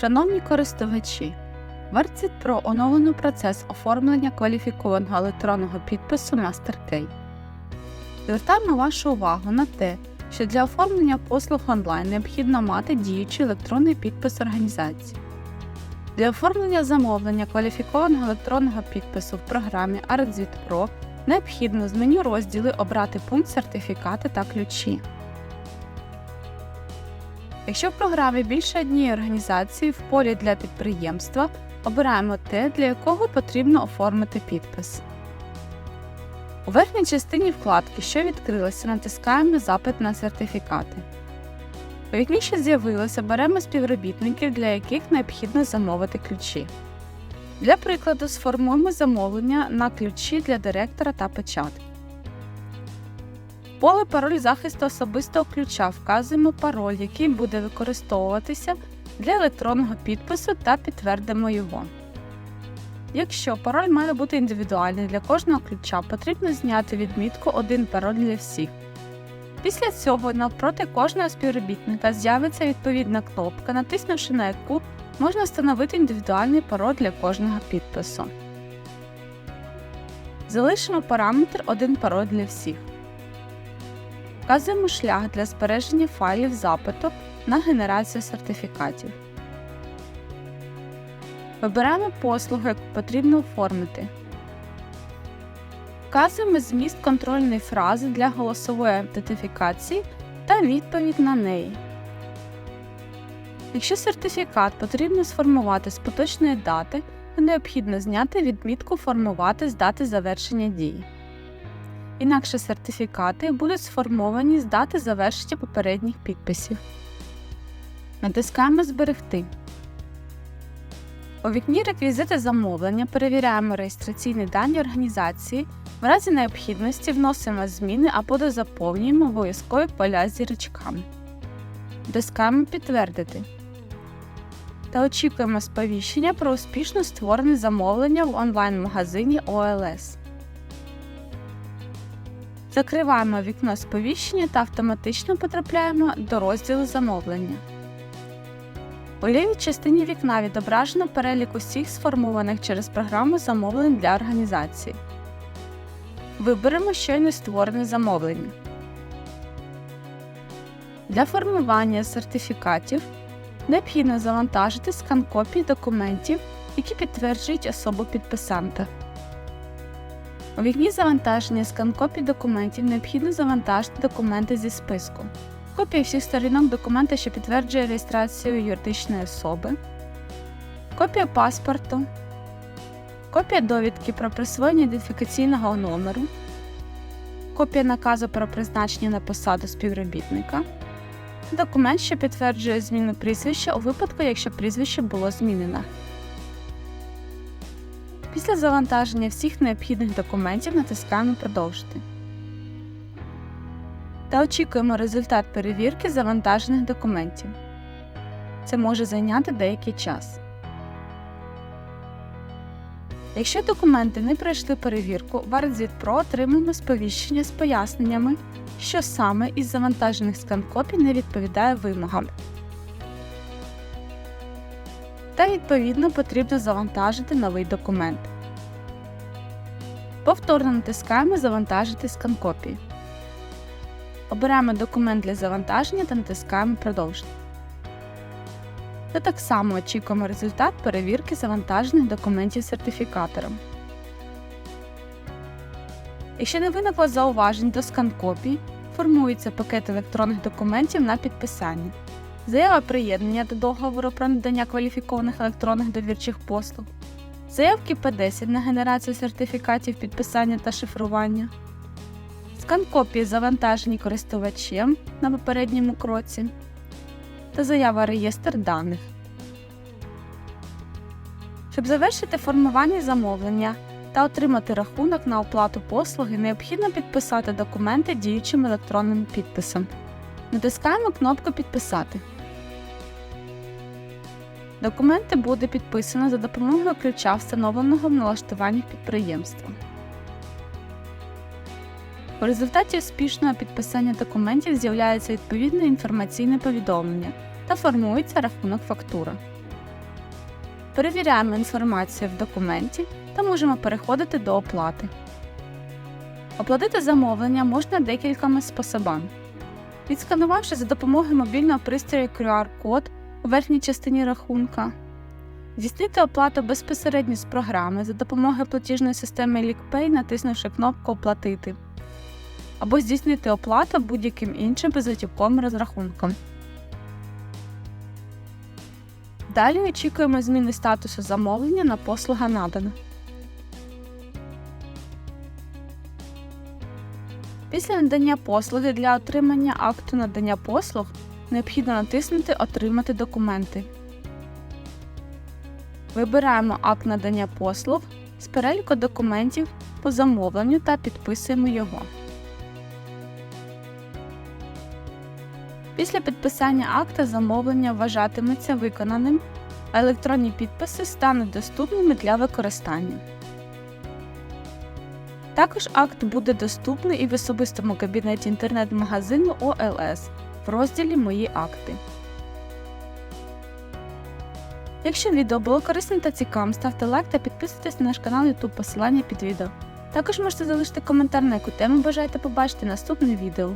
Шановні користувачі, Вертсит про оновлений процес оформлення кваліфікованого електронного підпису MasterKey. Звертаємо вашу увагу на те, що для оформлення послуг онлайн необхідно мати діючий електронний підпис організації. Для оформлення замовлення кваліфікованого електронного підпису в програмі ArtZit Pro необхідно з меню розділи обрати пункт сертифікати та ключі. Якщо в програмі більше однієї організації в полі для підприємства обираємо те, для якого потрібно оформити підпис. У верхній частині вкладки, що відкрилася, натискаємо Запит на сертифікати. У вікні, що з'явилося, беремо співробітників, для яких необхідно замовити ключі. Для прикладу, сформуємо замовлення на ключі для директора та печатки. Поле пароль захисту особистого ключа вказуємо пароль, який буде використовуватися для електронного підпису та підтвердимо його. Якщо пароль має бути індивідуальний для кожного ключа, потрібно зняти відмітку Один пароль для всіх. Після цього навпроти кожного співробітника з'явиться відповідна кнопка, натиснувши на яку можна встановити індивідуальний пароль для кожного підпису. Залишимо параметр Один пароль для всіх. Вказуємо шлях для збереження файлів запиту на генерацію сертифікатів. Вибираємо послугу, яку потрібно оформити. Вказуємо зміст контрольної фрази для голосової аутентифікації та відповідь на неї. Якщо сертифікат потрібно сформувати з поточної дати, необхідно зняти відмітку Формувати з дати завершення дії. Інакше сертифікати будуть сформовані з дати завершення попередніх підписів. Натискаємо Зберегти. У вікні Реквізити замовлення перевіряємо реєстраційні дані організації. В разі необхідності вносимо зміни або дозаповнюємо обов'язкові поля з зірочками. Натискаємо Підтвердити та очікуємо сповіщення про успішно створене замовлення в онлайн-магазині OLS. Закриваємо вікно сповіщення та автоматично потрапляємо до розділу замовлення. У лівій частині вікна відображено перелік усіх сформованих через програму замовлень для організації. Виберемо щойно створене замовлення. Для формування сертифікатів необхідно завантажити скан копій документів, які підтверджують особу підписанта. У вікні завантаження скан копій документів необхідно завантажити документи зі списку. Копія всіх сторінок документа, що підтверджує реєстрацію юридичної особи, копія паспорту, копія довідки про присвоєння ідентифікаційного номеру, копія наказу про призначення на посаду співробітника, документ, що підтверджує зміну прізвища у випадку, якщо прізвище було змінено. Після завантаження всіх необхідних документів натискаємо Продовжити та очікуємо результат перевірки завантажених документів. Це може зайняти деякий час. Якщо документи не пройшли перевірку, в ArtZit Pro отримаємо сповіщення з поясненнями, що саме із завантажених скан-копій не відповідає вимогам. Та відповідно потрібно завантажити новий документ. Повторно натискаємо Завантажити скан-копії. Обираємо документ для завантаження та натискаємо Продовжити. Та так само очікуємо результат перевірки завантажених документів сертифікатором. Якщо не виникло зауважень до скан-копій, формується пакет електронних документів на підписання, заява приєднання до договору про надання кваліфікованих електронних довірчих послуг, заявки П10 на генерацію сертифікатів підписання та шифрування скан копії завантажені користувачем на попередньому кроці та заява реєстр даних. Щоб завершити формування замовлення та отримати рахунок на оплату послуги, необхідно підписати документи діючим електронним підписом. Натискаємо кнопку Підписати. Документи буде підписано за допомогою ключа, встановленого в налаштуваннях підприємства. У результаті успішного підписання документів з'являється відповідне інформаційне повідомлення та формується рахунок фактура. Перевіряємо інформацію в документі та можемо переходити до оплати. Оплатити замовлення можна декількома способами. Відсканувавши за допомогою мобільного пристрою QR-код у верхній частині рахунка, здійснити оплату безпосередньо з програми за допомогою платіжної системи LickPay, натиснувши кнопку Оплатити, або здійснити оплату будь-яким іншим безготівковим розрахунком. Далі очікуємо зміни статусу замовлення на послуга надана. Після надання послуги для отримання акту надання послуг необхідно натиснути Отримати документи. Вибираємо акт надання послуг з переліку документів по замовленню та підписуємо його. Після підписання акта замовлення вважатиметься виконаним, а електронні підписи стануть доступними для використання. Також акт буде доступний і в особистому кабінеті інтернет-магазину ОЛС в розділі Мої акти. Якщо відео було корисним та цікавим, ставте лайк та підписуйтесь на наш канал YouTube посилання під відео. Також можете залишити коментар, на яку тему бажаєте побачити наступне відео.